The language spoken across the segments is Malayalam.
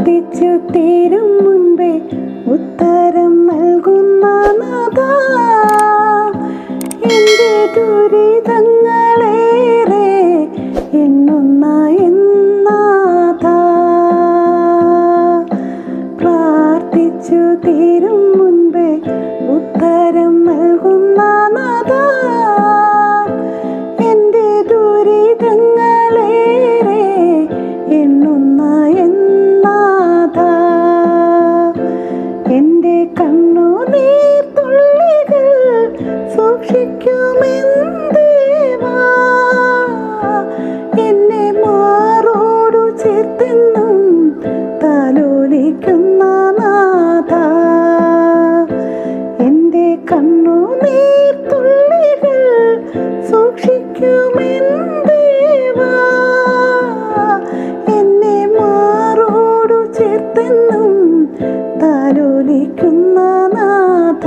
എത്തിച്ചു തീരും മുൻപേ ഉത്തരം നൽകുന്ന നാഥ. എന്റെ ദൂരെ കണ്ണുനീർ തുള്ളികൾ ചേർത്തെന്നും താലോലിക്കുന്ന നാഥ.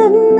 തന്നെ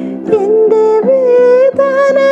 താനാ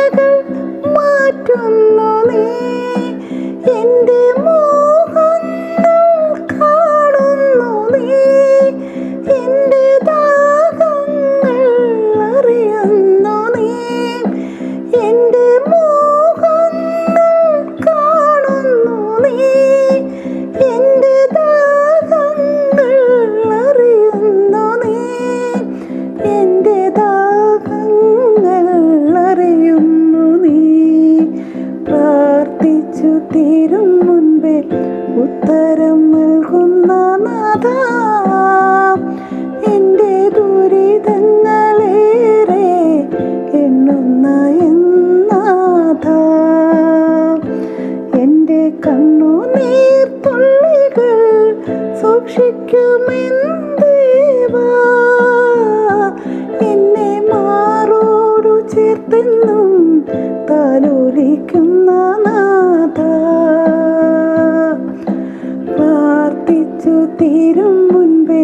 തീരും മുൻപേ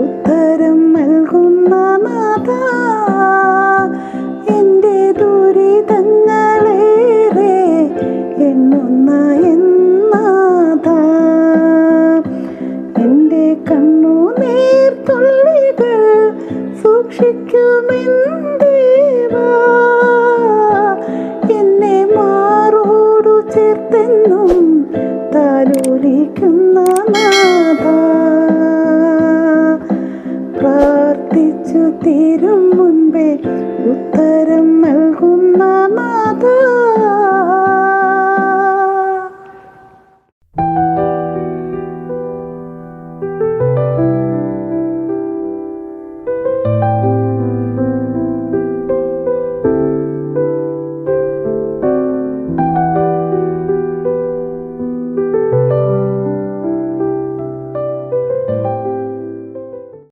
ഉത്തരം നൽകുന്ന നാഥ. എന്റെ ദുരിതങ്ങളേറെ എണ്ണുന്ന എന്നാഥ എന്റെ കണ്ണു നീർത്തുള്ളികൾ സൂക്ഷിക്കുമെന്തേ ചേർത്തെന്നും താലോലിക്കും